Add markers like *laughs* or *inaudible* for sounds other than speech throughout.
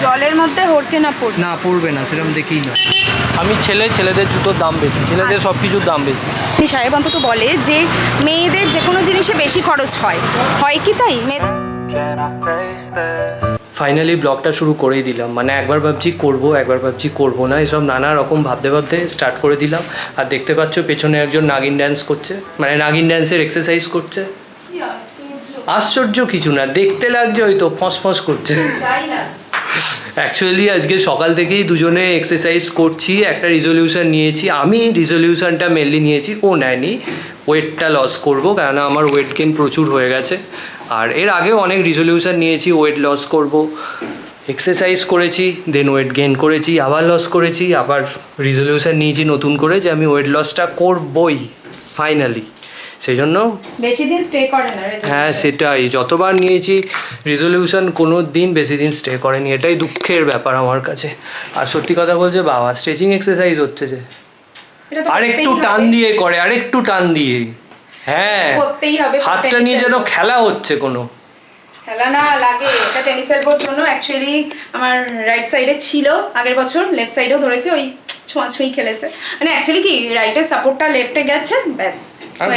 জলের মধ্যে হড়কে না পড়ে। না পড়বে না সেরকম দেখেই না। আমি ছেলে ছেলেদের জুতোর দাম বেশি ছেলেদের সব কিছুর দাম বেশি। সাহেব অন্তত বলে যে মেয়েদের যে কোনো জিনিসে বেশি খরচ হয়। হয় কি তাই? মেয়েদের ফাইনালি ব্লগটা শুরু করেই দিলাম। মানে একবার ভাবছি করব একবার ভাবছি করব না এসব নানা রকম ভাবতে ভাবতে স্টার্ট করে দিলাম। আর দেখতে পাচ্ছ পেছনে একজন নাগিন ড্যান্স করছে মানে নাগিন ড্যান্সের এক্সারসাইজ করছে। আশ্চর্য কিছু না দেখতে লাগছে হয়তো ফস ফস করছে। তাই অ্যাকচুয়ালি আজকে সকাল থেকেই দুজনে এক্সারসাইজ করছি, একটা রিজলিউশন নিয়েছি। আমি রিজলিউশনটা মেনলি নিয়েছি, ও নেয়নি। ওয়েটটা লস করব, কেননা আমার ওয়েট গেন প্রচুর হয়ে গেছে। আর এর আগেও অনেক রিজলিউশন নিয়েছি ওয়েট লস করব। এক্সারসাইজ করেছি দেন ওয়েট গেন করেছি, আবার লস করেছি, আবার রিজলিউশন নিয়েছি নতুন করে যে আমি ওয়েট লসটা করবই ফাইনালি সেই জন্য বেশি দিন স্টে করে না হ্যাঁ সেটাই। যতবার নিয়েছি রেজলিউশন কোনো দিন বেশি দিন স্টে করেনি। এটাই দুঃখের ব্যাপার আমার কাছে। আর সত্যি কথা বলছে বাবা স্ট্রেচিং এক্সারসাইজ হচ্ছে যে। তো আরেকটু টান। দিয়ে করে আরেকটু টান দিয়ে। হ্যাঁ করতেই হবে হাতটা নিয়ে যেন খেলা হচ্ছে কোনো। খেলা না লাগে। এটা টেনিস এলবোর জন্য অ্যাকচুয়ালি আমার রাইট সাইডে ছিল। আগের বছর লেফট সাইডেও ধরেছে ওই ছোঁয়াছুঁই খেলেছে। মানে অ্যাকচুয়ালি কি রাইটের সাপোর্টটা লেফটে গেছে ব্যাস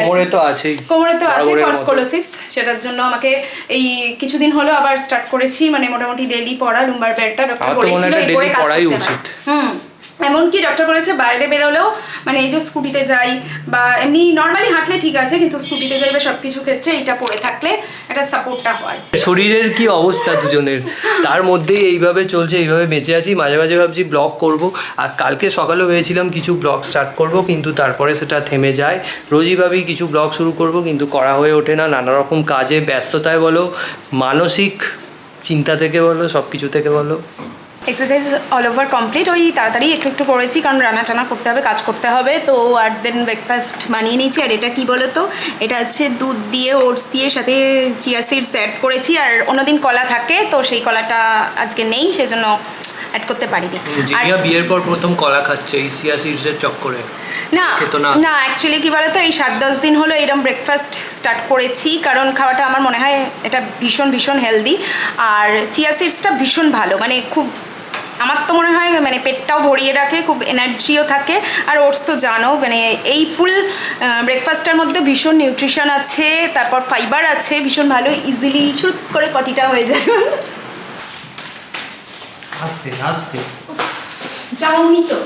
কোমরে তো আছেই কোমরে তো আছে ফসকোলোসিস সেটার জন্য আমাকে এই কিছুদিন হলো আবার স্টার্ট করেছি মানে মোটামুটি ডেইলি পড়া লুম্বার বেল্টটা ডক্টর বলেছিল এই করে কাজ পড়াই করতে উচিত। হুম। এমনকি ডক্টর বলেছে বাইরে বেরোলেও মানে এই যে স্কুটিতে যাই বা এমনি নর্মালি হাঁটলে ঠিক আছে, কিন্তু স্কুটিতে যাই বা সব কিছু ক্ষেত্রে এটা পরে থাকলে একটা সাপোর্টটা হয়। শরীরের কি অবস্থা দুজনের? তার মধ্যেই এইভাবে চলছে, এইভাবে বেঁচে আছি, মাঝে মাঝে ভাবছি ব্লগ করব। আর কালকে সকালে ভেবেছিলাম কিছু ব্লগ স্টার্ট করব, কিন্তু তারপরে সেটা থেমে যায়। রোজই ভাবি কিছু ব্লগ শুরু করব, কিন্তু করা হয়ে ওঠে না। নানা রকম কাজে ব্যস্ততায় বলো, মানসিক চিন্তা থেকে বলো সব কিছু থেকে বলো। এক্সারসাইজ অল ওভার কমপ্লিট ওই তাড়াতাড়ি একটু একটু করেছি কারণ রান্না টানা করতে হবে কাজ করতে হবে তো আর দেন ব্রেকফাস্ট বানিয়ে নিয়েছি আর এটা কি বলো তো এটা হচ্ছে দুধ দিয়ে ওটস দিয়ে সাথে চিয়া সিডস অ্যাড করেছি আর অন্যদিন কলা থাকে তো সেই কলাটা আজকে নেই সেজন্য অ্যাড করতে পারিনি আর বিয়ের পর প্রথম কলা খাচ্ছে এই সিয়া সিডসের চক্করে না না। না অ্যাকচুয়ালি কি বলতো এই সাত দশ দিন হলো এরকম ব্রেকফাস্ট স্টার্ট করেছি কারণ খাওয়াটা আমার মনে হয় এটা ভীষণ ভীষণ হেলদি আর চিয়া সিডসটা ভীষণ ভালো মানে খুব আমার তো মনে হয় মানে পেটটাও ভরিয়ে রাখে খুব এনার্জিও থাকে। আর ওটস তো জানো মানে এই ফুল ব্রেকফাস্টের মধ্যে ভীষণ নিউট্রিশন আছে তারপর ফাইবার আছে ভীষণ ভালো ইজিলি শুট করে পটিটা হয়ে যায়। আসতে আসতে যাওনি তো।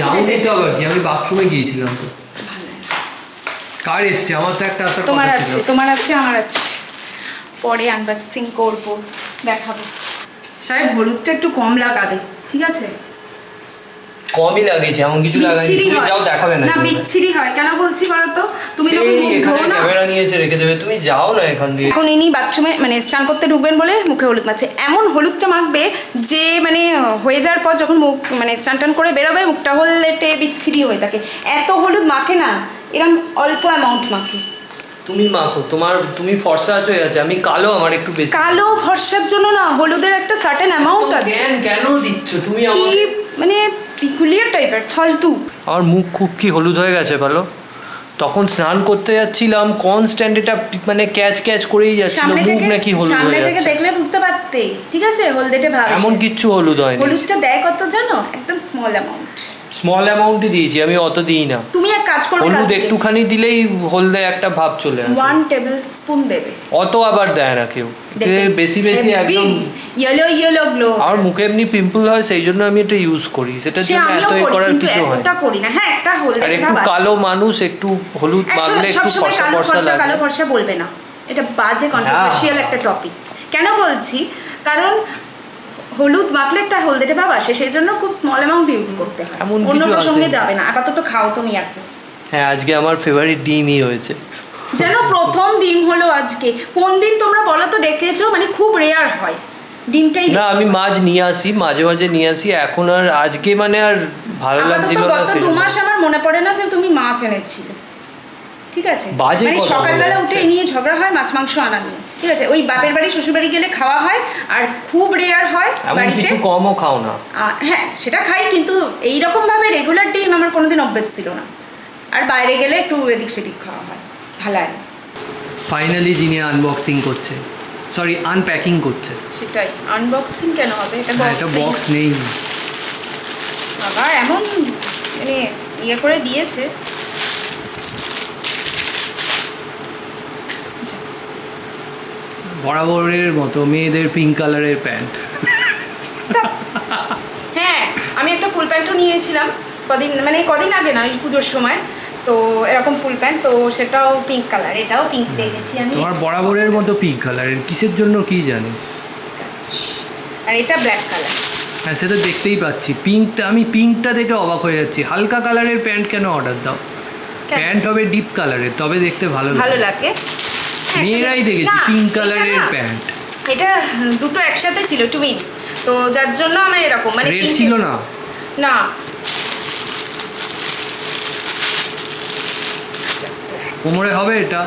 যাও দিতে আবার কি আমি বাথরুমে গিয়েছিলাম তো। কার এসছে? আমার তো একটা আসার তোমার আছে তোমার আছে আমার আছে। পরে আনবক্সিং করব দেখাবো। সাহেব হলুদটা একটু কম লাগাবে। ঠিক আছে? কমই লাগিয়েছে এমন কিছু লাগাইনি তুমি যাও দেখাবে না না বিচ্ছিরি হয়। কেন বলছি বলো তো? তুমি যখন এখানে না ক্যামেরা নিয়ে এসে রেখে দেবে। তুমি যাও না এখান দিয়ে। এখন ইনি বাথরুমে মানে স্নান করতে ঢুকবেন বলে মুখে হলুদ মাখছে। এমন হলুদটা মাখবে যে মানে হয়ে যাওয়ার পর যখন মুখ মানে স্নান টান করে বেরোবে মুখটা হলদেটে বিচ্ছিরি হয়ে থাকে। এত হলুদ মাখে না। এরকম অল্প অ্যামাউন্ট মাখে। তুমি মাখো তোমার তুমি ফর্সা আছো আছে আমি কালো আমার একটু বেশি। কালো ভরসার জন্য না হলুদের একটা সার্টেন অ্যামাউন্ট আছে। জ্ঞান কেন দিচ্ছ? তুমি আমাকে মানে পিকুলিয়ার টাইপের ফালতু। আমার মুখ খুব কি হলুদ হয়ে গেছে ভালো তখন স্নান করতে যাচ্ছিলাম কনস্ট্যান্ট এটা মানে ক্যাচ ক্যাচ করেই যাচ্ছিল মুখ নাকি হলুদ সামনে হয়ে থেকে দেখলে বুঝতে পারতে ঠিক আছে? হলদেটে ভাব এমন। কিচ্ছু হলুদ হয়নি। হলুদটা দেয় কত জানো? একদম স্মল অ্যামাউন্ট স্মল অ্যামাউন্টই দিয়েছি আমি অত দিই না। তুমি এক কাজ করবে হলুদ একটুখানি দিলেই হলদে একটা ভাব চলে আসে। ওয়ান টেবিল স্পুন দেবে। অত আবার দেয় না কেউ। বেশি বেশি একদম ইয়েলো ইয়েলো গ্লো আমার মুখে এমনি পিম্পল হয় সেই জন্য আমি এটা ইউজ করি। সেটার সে জন্য এত এ করার কিছু হয় এতটা করি না। হ্যাঁ একটা হলদে আর একটু কালো মানুষ একটু হলুদ মাখলে একটু ফর্সা ফর্সা ফর্সা কালো লাগে ফর্সা বলবে না। এটা বাজে হ্যাঁ। কন্ট্রোভার্সিয়াল একটা টপিক কেন বলছি? কারণ হলুদ মাখলে একটা হলদেটে ভাব আসে সেই জন্য খুব স্মল অ্যামাউন্ট ইউজ করতে হয়। এমন অন্য কিছু প্রসঙ্গে যাবে না আপাতত খাও তুমি এখন হ্যাঁ আজকে আমার ফেভারিট ডিমই হয়েছে। যেন প্রথম ডিম হলো আজকে। কোন দিন তোমরা বলো তো ডেকেছো মানে খুব রেয়ার হয়। ডিমটাই না আমি মাছ নিয়ে আসি মাঝে মাঝে নিয়ে আসি এখন আর আজকে মানে আর ভালো লাগছিল না গত দু। মাস আমার মনে পড়ে না যে তুমি মাছ এনেছিলে। ঠিক আছে? মানে সকালবেলা উঠে নিয়ে ঝগড়া হয় মাছ মাংস আনা নিয়ে। ঠিক আছে ওই বাপের বাড়ি শ্বশুর বাড়ি গেলে খাওয়া হয় আর খুব রেয়ার হয় বাড়িতে কিছু কমও খাও না। হ্যাঁ সেটা খাই কিন্তু এইরকম ভাবে রেগুলার ডিম আমার কোনোদিন অভ্যেস ছিল না। আর বাইরে গেলে একটু এদিক সেদিক খাওয়া হয় ভালো না ফাইনালি যিনি আনবক্সিং করছে সরি আনপ্যাকিং করছে। সেটাই আনবক্সিং কেন হবে? এটা হ্যাঁ, এটা বক্স বক্স নেই। বাবা এমন মানে ইয়ে করে দিয়েছে। বরাবরের মতো মেয়েদের পিঙ্ক কালারের প্যান্ট হ্যাঁ আমি একটা ফুল প্যান্টও নিয়েছিলাম কদিন মানে কদিন আগে না পুজোর সময়। তো এরকম ফুল প্যান্ট তো সেটাও পিঙ্ক কালার এটাও পিঙ্ক দেখেছি আমি। তোমার বরাবরের মতো পিঙ্ক কালারের কিসের জন্য কি জানি? আর এটা ব্ল্যাক কালার হ্যাঁ সেটা দেখতেই পাচ্ছি। পিঙ্কটা আমি পিঙ্কটা দেখে অবাক হয়ে যাচ্ছি। হালকা কালারের প্যান্ট কেন অর্ডার দাও? প্যান্ট হবে ডিপ কালারের তবে দেখতে ভালো ভালো লাগে। মেয়েরাই দেখেছি পিঙ্ক কালারের প্যান্ট এটা দুটো একসাথে ছিল টুইন তো যার জন্য আমার এরকম মানে রেড ছিল না? না। কোমরে হবে এটা?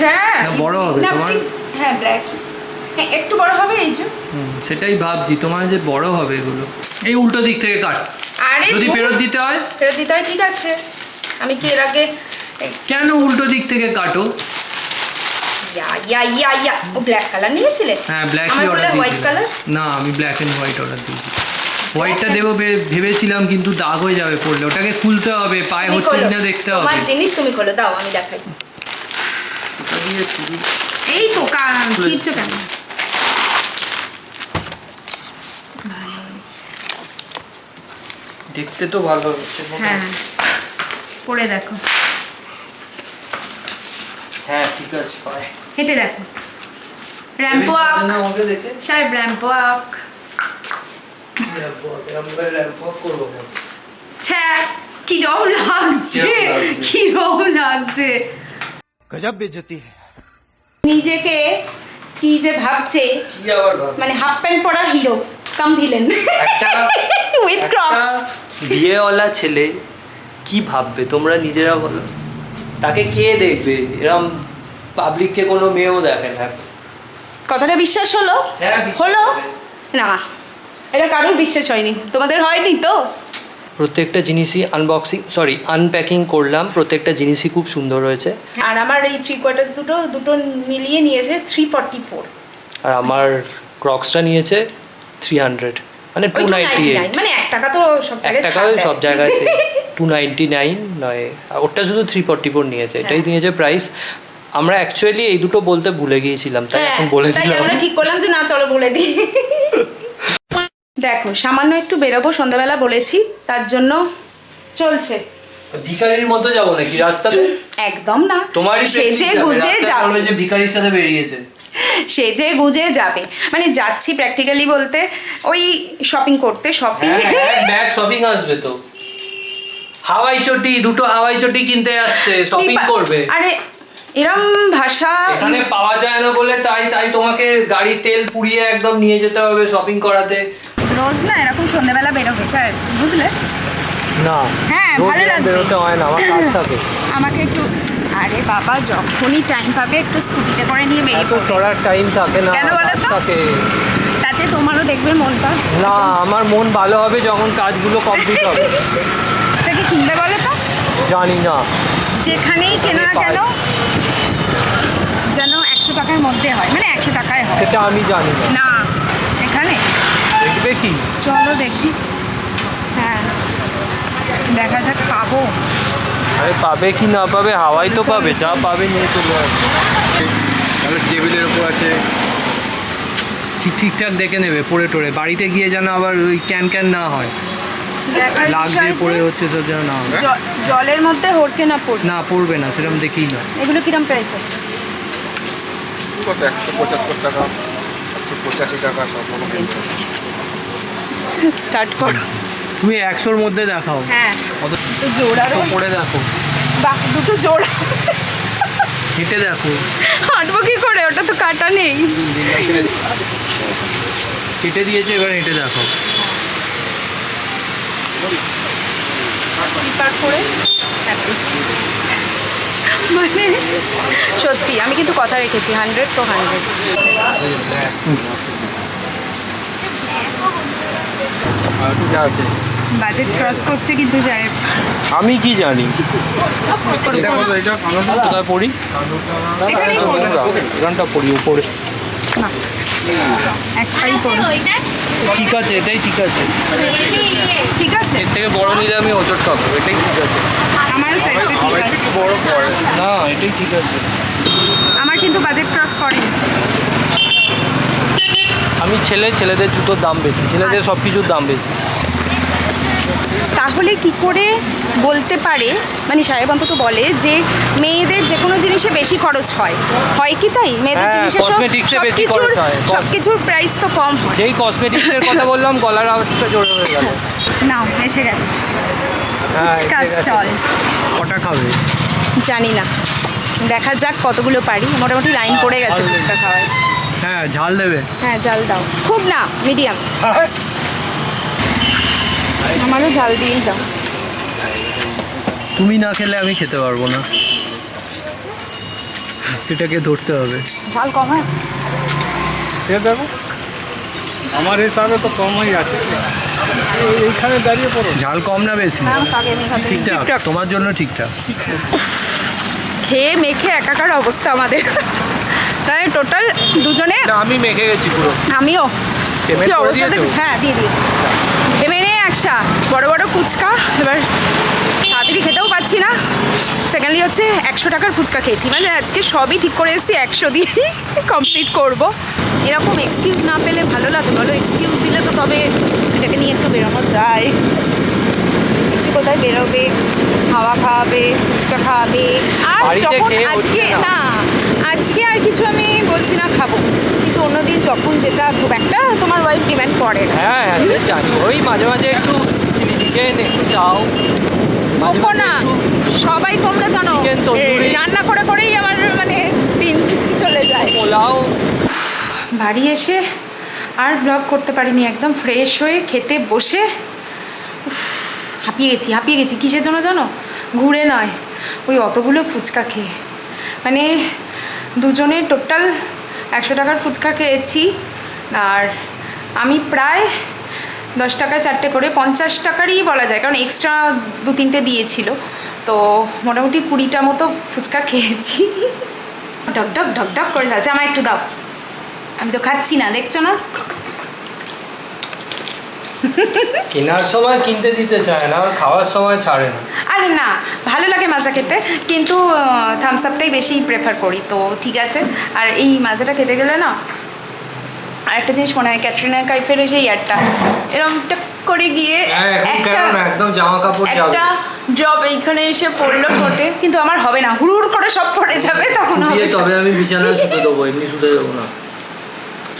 হ্যাঁ না, বড় হবে তোমার? হ্যাঁ ব্ল্যাক হ্যাঁ একটু বড় হবে এই যে। সেটাই ভাবছি তোমার যে বড় হবে এগুলো। এই উল্টো দিক থেকে কাট। আরে যদি ফেরত দিতে হয়? ফেরত দিতে হয় ঠিক আছে। আমি কি এর আগে কেন উল্টো দিক থেকে কাটো? ইয়া ইয়া ইয়া ইয়া ও ব্ল্যাক কালার নিয়েছিলে? হ্যাঁ ব্ল্যাক আমার অর্ডার হোয়াইট কালার না আমি ব্ল্যাক এন্ড হোয়াইট অর্ডার দিয়েছি হোয়াইটটা দেবো ভেবেছিলাম কিন্তু দাগ হয়ে যাবে পড়লে। ওটাকে খুলতে হবে পায়ে হচ্ছে। কিনা দেখতে হবে। জিনিস তুমি খোলো দাও আমি দেখাই। এই তো কেন দেখতে তো ভালো হচ্ছে হ্যাঁ পরে দেখো। হ্যাঁ ঠিক আছে হেঁটে দেখো। সাহেব লাগছে লাগছে? গজব বেজতি নিজেকে কি যে ভাবছে মানে হাফ প্যান্ট পরা hero cum villain with crocs বিয়েওয়ালা ছেলে কি ভাববে? তোমরা নিজেরা বলো। তাকে কে দেখবে? এরম পাবলিককে কোনো মেয়েও দেখে না। কথাটা বিশ্বাস হলো? হ্যাঁ, বিশ্বাস হলো? হবে। না এটা কারোর বিশ্বাস হয়নি। তোমাদের হয়নি তো? প্রত্যেকটা জিনিসই আনবক্সিং সরি আনপ্যাকিং করলাম। প্রত্যেকটা জিনিসই খুব সুন্দর হয়েছে। আর আমার এই থ্রি কোয়ার্টার্স দুটো দুটো মিলিয়ে নিয়েছে থ্রি ফর্টি ফোর আর আমার ক্রক্সটা নিয়েছে থ্রি হান্ড্রেড মানে টু নাইনটি এইট মানে এক টাকা তো সব এক জায়গায় টাকা ছাড় দেয়। সব জায়গায় আছে *laughs* টু নাইনটি নাইন নয় ওটা শুধু থ্রি ফর্টি ফোর নিয়েছে এটাই হ্যাঁ। নিয়েছে প্রাইস আমরা অ্যাকচুয়ালি এই দুটো বলতে ভুলে গিয়েছিলাম তাই হ্যাঁ, এখন বলে দিলাম। আমরা ঠিক করলাম যে না চলো বলে দিই। দেখো সামান্য একটু বেরোবো সন্ধ্যাবেলা বলেছি তার জন্য চলছে। তো ভিখারির মতো যাব নাকি রাস্তাতে? একদম না। তোমারই সেজে গুজে যাবে। যে ভিখারির সাথে বেরিয়েছে। সেজে গুজে যাবে। মানে যাচ্ছি প্র্যাকটিক্যালি বলতে ওই শপিং করতে শপিং ব্যাগ শপিং আসবে তো। হাওয়াই চটি দুটো হাওয়াই চটি কিনতে যাচ্ছে শপিং করবে। আরে এরম ভাষা এখানে পাওয়া যায় না বলে তাই তাই তোমাকে গাড়ি তেল পুড়িয়ে একদম নিয়ে যেতে হবে শপিং করাতে। রোজ না এরকম সন্ধ্যাবেলা বেরোবে সাহেব বুঝলে? না হ্যাঁ, ভালো লাগবে। বেরোতে হয় না আমার কাজ *coughs* থাকে। আমাকে একটু আরে বাবা যখনই টাইম পাবে একটু স্কুটিতে করে নিয়ে বেরিয়ে এত পড়বে। চড়ার টাইম থাকে না কেন বলো তো? থাকে। তাতে তোমারও দেখবে মনটা না আমার মন ভালো হবে যখন কাজগুলো কমপ্লিট হবে। *laughs* কিনবে বলে তো? জানি না। যেখানেই কেনো না কেন যেন একশো টাকার মধ্যে হয় মানে একশো টাকায় হয়। সেটা আমি জানি না। না এখানে? দেখবে কি? চলো দেখি। হ্যাঁ দেখা যাক পাবো। আরে পাবে কি না পাবে? হাওয়াই তো পাবে যা পাবে নিয়ে চলে আসবে তাহলে টেবিলের উপর আছে। ঠিক ঠিকঠাক দেখে নেবে পড়ে টড়ে বাড়িতে গিয়ে যেন আবার ওই ক্যান ক্যান না হয়। লাগ দিয়ে পড়ে হচ্ছে সব যেন না জলের মধ্যে হড়কে না না পড়বে না সেরকম দেখেই না। এগুলো কিরম প্রাইস আছে? কত একশো পঁচাত্তর টাকা একশো পঁচাশি টাকা সব স্টার্ট করো। তুমি একশোর মধ্যে দেখাও। হ্যাঁ। জোড়া পড়ে দেখো। বাহ দুটো জোড়া। হেঁটে দেখো। হাঁটবো কি করে? ওটা তো কাটা নেই। হেঁটে দিয়েছে এবার হেঁটে দেখো। স্লিপার করে মানে সত্যি আমি কিন্তু কথা রেখেছি হান্ড্রেড তো হান্ড্রেড কি বাজেট ক্রস করছে কিন্তু সাহেব আমি কি জানি? কোথায় পড়ি? এখানটা পড়ি। উপরে। না একটাই পড়বে ঠিক আছে এটাই ঠিক আছে। ঠিক আছে। এর থেকে বড় নিলে আমি ওজন খাব এটাই ঠিক আছে। আমার সাইজটা ঠিক আছে। বড় পড়ে না এটাই ঠিক আছে। আমার কিন্তু বাজেট ক্রস করে আমি ছেলে ছেলেদের জুতোর দাম বেশি ছেলেদের আচ্ছা। সব কিছুর দাম বেশি। তাহলে কি করে বলতে পারে মানে সাহেব অন্তত বলে যে মেয়েদের যে কোনো জিনিসে বেশি খরচ হয়। হয় কি তাই? মেয়েদের হ্যাঁ, জিনিসে হয়। সব কিছুর প্রাইস তো কম হয়। যেই কসমেটিক্সের কথা *laughs* বললাম গলার আওয়াজটা জোরে হয়ে গেল। নাও এসে গেছে। হ্যাঁ, ফুচকা স্টল কটা খাবে? জানি না। দেখা যাক কতগুলো পারি। মোটামুটি লাইন পড়ে গেছে। ফুচকা খাওয়ার। হ্যাঁ ঝাল দেবে। হ্যাঁ জাল দাও। খুব না মিডিয়াম *laughs* আমারও জাল দিয়েই দাও। তুমি না খেলে আমি খেতে পারব না। এটাকে ধরতে হবে। ঝাল কম হয়? এ দেখো আমার হিসাবে তো কমই আছে। এইখানে দাঁড়িয়ে পড়ো। ঝাল কম না বেশি। ঠিকঠাক। তোমার জন্য ঠিকঠাক। খেয়ে মেখে একাকার অবস্থা আমাদের। তাই টোটাল দুজনে আমি মেখে গেছি পুরো। আমিও। অবস্থা হ্যাঁ দিয়ে দিয়েছি। ভেবে একসা বড় বড় ফুচকা। এবার তাড়াতাড়ি খেতেও পাচ্ছি না। সেকেন্ডলি হচ্ছে একশো টাকার ফুচকা খেয়েছি। মানে আজকে সবই ঠিক করে এসেছি একশো দিয়ে কমপ্লিট করব। এরকম এক্সকিউজ না পেলে ভালো লাগে। বলো এক্সকিউজ দিলে তো তবে এটাকে নিয়ে একটু বেরোনো যায়। একটু কোথায় বেরোবে হাওয়া খাওয়াবে ফুচকা খাওয়াবে। আর যখন আজকে। না আজকে আর কিছু আমি বলছি না খাব। কিন্তু অন্যদিন যখন যেটা খুব একটা তোমার ওয়াইফ ডিমান্ড করে না। হ্যাঁ হ্যাঁ জানি। ওই মাঝে মাঝে একটু চিলি চিকেন একটু চাও মাঝে না সবাই তোমরা জানো রান্না করে করেই আমার মানে দিন চলে যায়। পোলাও। বাড়ি এসে আর ব্লগ করতে পারিনি একদম ফ্রেশ হয়ে খেতে বসে। উফ, হাঁপিয়ে গেছি হাঁপিয়ে গেছি। কিসের জন্য জানো? ঘুরে নয়। ওই অতগুলো ফুচকা খেয়ে। মানে দুজনে টোটাল একশো টাকার ফুচকা খেয়েছি। আর আমি প্রায় দশ টাকা চারটে করে পঞ্চাশ টাকারই বলা যায়, কারণ এক্সট্রা দু তিনটে দিয়েছিল। তো মোটামুটি কুড়িটা মতো ফুচকা খেয়েছি। ঢক ঢক ঢক ঢক করে যাচ্ছে। আমার একটু দাও। আমি তো খাচ্ছি না, দেখছ না? কেনার সময় কিনতে দিতে চায় না খাওয়ার সময় ছাড়ে না। আরে না ভালো লাগে মাজা খেতে কিন্তু থামস আপটাই বেশি প্রেফার করি তো ঠিক আছে। আর এই মাজাটা খেতে গেলে না আর একটা জিনিস মনে হয় ক্যাটরিনা কাইফের সেই ইয়ারটা এরকম করে গিয়ে হ্যাঁ একটা একদম জামা কাপড় যাবে। একটা ড্রপ এইখানে এসে পড়ল ঠোঁটে কিন্তু আমার হবে না। হুড় করে সব পড়ে যাবে তখন হবে তবে আমি বিছানায় শুতে দেবো এমনি শুতে দেবো না।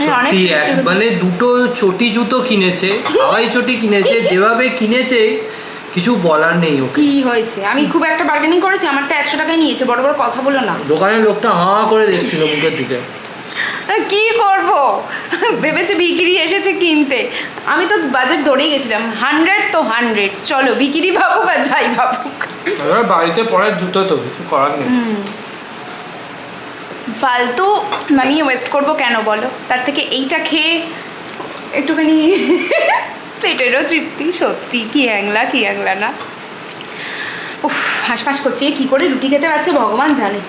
সত্যি এক মানে দুটো চটি জুতো কিনেছে হাওয়াই চটি কিনেছে *laughs* যেভাবে কিনেছে কিছু বলার নেই ওকে। কি হয়েছে? আমি খুব একটা বার্গেনিং করেছি আমারটা একশো টাকায় নিয়েছে বড় বড় কথা বলো না। দোকানের লোকটা হা করে দেখছিল মুখের দিকে। কি করব? ভেবেছে বিক্রি এসেছে কিনতে। আমি তো বাজেট ধরেই গেছিলাম হান্ড্রেড তো হান্ড্রেড চলো বিক্রি ভাবুক আর যাই ভাবুক। বাড়িতে পড়ার জুতো তো কিছু করার নেই। ফালতু মানি ওয়েস্ট করব কেন বলো? তার থেকে এইটা খেয়ে একটুখানি *laughs* পেটেরও তৃপ্তি সত্যি কি অ্যাংলা কি অ্যাংলা না। উফ হাঁসফাঁস করছে কি করে রুটি খেতে পারছে ভগবান জানে।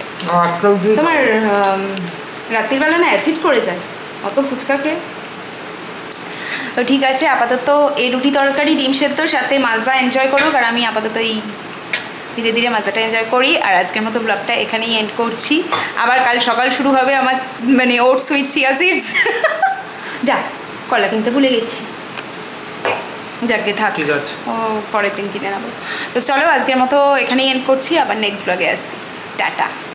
তোমার রাত্রিবেলা না অ্যাসিড করে যায় অত ফুচকা খেয়ে। তো ঠিক আছে আপাতত এই রুটি তরকারি ডিম সেদ্ধর সাথে মাজা এনজয় করুক আর আমি আপাতত এই ধীরে ধীরে মাজাটা এনজয় করি আর আজকের মতো ব্লগটা এখানেই এন্ড করছি। আবার কাল সকাল শুরু হবে আমার মানে ওট সুইচ চিয়া সিডস যাক কলা কিনতে ভুলে গেছি। যাকে থাক। ঠিক আছে। ও পরের দিন কিনে নেব। তো চলো আজকের মতো এখানেই এন্ড করছি আবার নেক্সট ব্লগে আসছি। টাটা।